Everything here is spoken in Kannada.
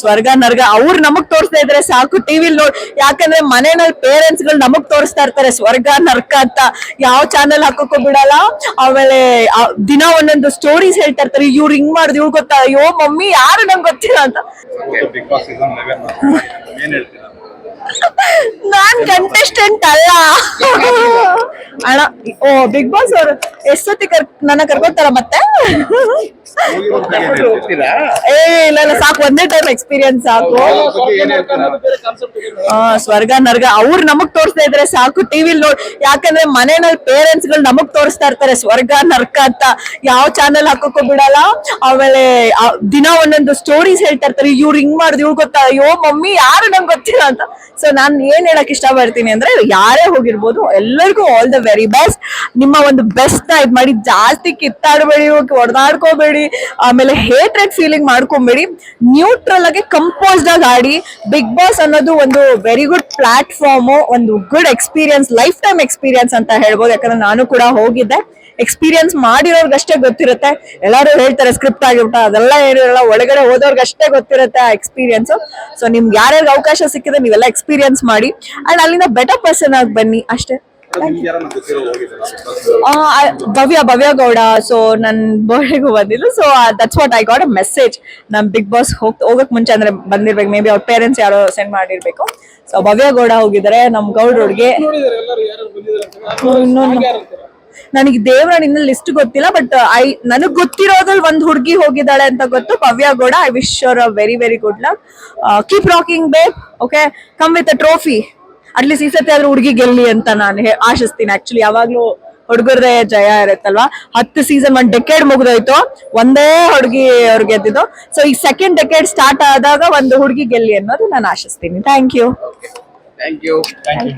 ಸ್ವರ್ಗ ನರ್ಗ ಅವ್ರು ನಮಗ್ ತೋರಿಸ್ತಾ ಇದ್ರೆ ಸಾಕು. ಟಿವಿಲ್ ನೋಡ್ ಯಾಕಂದ್ರೆ ಮನೆಯಲ್ಲಿ ಪೇರೆಂಟ್ಸ್ಗಳು ನಮಗ್ ತೋರಿಸ್ತಾ ಇರ್ತಾರೆ ಸ್ವರ್ಗ ನರ್ಕ ಅಂತ. ಯಾವ ಚಾನೆಲ್ ಹಾಕೋಕ್ಕೂ ಬಿಡಲ್ಲ. ಆಮೇಲೆ ದಿನ ಒಂದೊಂದು ಸ್ಟೋರೀಸ್ ಹೇಳ್ತಾ ಇರ್ತಾರೆ. ಇವ್ರು ಹಿಂಗ್ ಮಾಡುದು ಇವ್ರು ಗೊತ್ತಾ? ಅಯ್ಯೋ ಮಮ್ಮಿ ಯಾರು ನಂಗೆ ಗೊತ್ತಿಲ್ಲ ಅಂತ. ನಾನ್ ಕಂಟೆಸ್ಟೆಂಟ್ ಅಲ್ಲ. ಅಣ್ಣ ಓ ಬಿಗ್ ಬಾಸ್ ಅವರು ಎಷ್ಟೊತ್ತಿ ಕರ್ ನನ್ನ ಕರ್ಕೊತಾರ ಮತ್ತೆ? ಏ ಇಲ್ಲ ಇಲ್ಲ ಸಾಕು ಒಂದೇ ಟೈಮ್ ಎಕ್ಸ್ಪೀರಿಯನ್ಸ್ ಸಾಕು. ಆ, ಸ್ವರ್ಗ ನರ್ಗ ಅವ್ರು ನಮಗ್ ತೋರಿಸ್ತಾ ಇದ್ರೆ ಸಾಕು ಟಿವಿ ನೋಡ್ ಯಾಕಂದ್ರೆ ಮನೆಯಲ್ಲಿ ಪೇರೆಂಟ್ಸ್ಗಳು ನಮಗ್ ತೋರಿಸ್ತಾ ಇರ್ತಾರೆ ಸ್ವರ್ಗ ನರ್ಕ ಅಂತ. ಯಾವ ಚಾನೆಲ್ ಹಾಕೋಕ್ಕೂ ಬಿಡಲ್ಲ. ಆಮೇಲೆ ದಿನ ಒಂದೊಂದು ಸ್ಟೋರೀಸ್ ಹೇಳ್ತಾ ಇರ್ತಾರೆ ಇವ್ರು ಹಿಂಗ್ ಮಾಡುದು ಇವ್ರು ಗೊತ್ತಾ? ಅಯ್ಯೋ ಮಮ್ಮಿ ಯಾರು ನಂಗೆ ಗೊತ್ತಿಲ್ಲ ಅಂತ. ಸೊ ನಾನ್ ಏನ್ ಹೇಳಕ್ ಇಷ್ಟ ಪಡ್ತೀನಿ ಅಂದ್ರೆ ಯಾರೇ ಹೋಗಿರ್ಬೋದು ಎಲ್ಲರಿಗೂ ಆಲ್ ದ ವೆರಿ ಬೆಸ್ಟ್ ನಿಮ್ಮ ಒಂದು ಬೆಸ್ಟ್ನ ಇದ್ ಮಾಡಿ ಜಾಸ್ತಿ ಕಿತ್ತಾಡಬೇಡಿ ಹೊಡೆದಾಡ್ಕೋಬೇಡಿ ಆಮೇಲೆ ಹೇಟ್ರೆಡ್ ಫೀಲಿಂಗ್ ಮಾಡ್ಕೊಬೇಡಿ. ನ್ಯೂಟ್ರಲ್ ಆಗಿ ಕಂಪೋಸ್ಡ್ ಆಗಿ ಆಡಿ. ಬಿಗ್ ಬಾಸ್ ಅನ್ನೋದು ಒಂದು ವೆರಿ ಗುಡ್ ಪ್ಲಾಟ್ಫಾರ್ಮ್ ಒಂದು good experience life time experience ಅಂತ ಹೇಳ್ಬೋದು. ಯಾಕಂದ್ರೆ ನಾನು ಕೂಡ ಹೋಗಿದ್ದೆ. ಎಕ್ಸ್ಪೀರಿಯನ್ಸ್ ಮಾಡಿರೋರ್ಗಷ್ಟೇ ಗೊತ್ತಿರುತ್ತೆ. ಎಲ್ಲರೂ ಹೇಳ್ತಾರೆ ಸ್ಕ್ರಿಪ್ಟ್ ಆಗಿಬಿಟ್ಟ, ಅದೆಲ್ಲ ಏನಿರಲ್ಲ ಒಳಗಡೆ ಹೋದವ್ರಿಗಷ್ಟೇ ಗೊತ್ತಿರುತ್ತೆ ಆ ಎಕ್ಸ್ಪೀರಿಯನ್ಸ್ ಸೊ ನಿಮ್ಗೆ ಯಾರ್ಯಾರಿಗೆ ಅವಕಾಶ ಸಿಕ್ಕಿದೆ, ನೀವೆಲ್ಲ ಎಕ್ಸ್ಪೀರಿಯನ್ಸ್ ಮಾಡಿ. ಅಂಡ್ ಅಲ್ಲಿಂದ ಬೆಟರ್ ಪರ್ಸನ್ ಆಗಿ ಬನ್ನಿ ಅಷ್ಟೇ. ಭವ್ಯ ಭವ್ಯ ಗೌಡ ಸೊ ನನ್ ಬರ್ಡೇಗೂ ಬಂದಿಲ್ಲ so that's what I got a message ನಮ್ ಬಿಗ್ ಬಾಸ್ ಹೋಗ್ ಹೋಗಕ್ ಮುಂಚೆ ಅಂದ್ರೆ ಬಂದಿರ್ಬೇಕು ಮೇ ಬಿ ಅವ್ರ ಪೇರೆಂಟ್ಸ್ ಯಾರೋ ಸೆಂಡ್ ಮಾಡಿರ್ಬೇಕು. ಸೊ ಭವ್ಯ ಗೌಡ ಹೋಗಿದ್ದಾರೆ ನಮ್ ಗೌಡ್ರಿಗೆ ನನಗೆ ದೇವರಾಣಿನ ಲಿಸ್ಟ್ ಗೊತ್ತಿಲ್ಲ ಬಟ್ ಐ ನನಗ್ ಗೊತ್ತಿರೋದ್ರಲ್ಲಿ ಒಂದ್ ಹುಡುಗಿ ಹೋಗಿದ್ದಾಳೆ ಅಂತ ಗೊತ್ತು. Bhavya Gowda I wish hour very very good luck keep rocking babe okay come with a trophy at least ಈ ಸತಿ ಆದ್ರೂ ಹುಡುಗಿ ಗೆಲ್ಲಿ ಅಂತ ನಾನು ಹೇ- ಆಶಿಸ್ತೀನಿ. ಆಕ್ಚುಲಿ ಯಾವಾಗ್ಲೂ ಹುಡುಗರದೇ ಜಯ ಇರುತ್ತಲ್ವಾ? ಹತ್ತು ಸೀಸನ್ ಒಂದ್ ಡೆಕೆಡ್ ಮುಗಿದೋಯ್ತು. ಒಂದೇ ಹುಡುಗಿ ಅವ್ರು ಗೆದ್ದಿದ್ದು. ಸೊ ಈ ಸೆಕೆಂಡ್ ಡೆಕೆಡ್ ಸ್ಟಾರ್ಟ್ ಆದಾಗ ಒಂದು ಹುಡುಗಿ ಗೆಲ್ಲಿ ಅನ್ನೋದು ನಾನು ಆಶಿಸ್ತೀನಿ. Thank you thank you thank you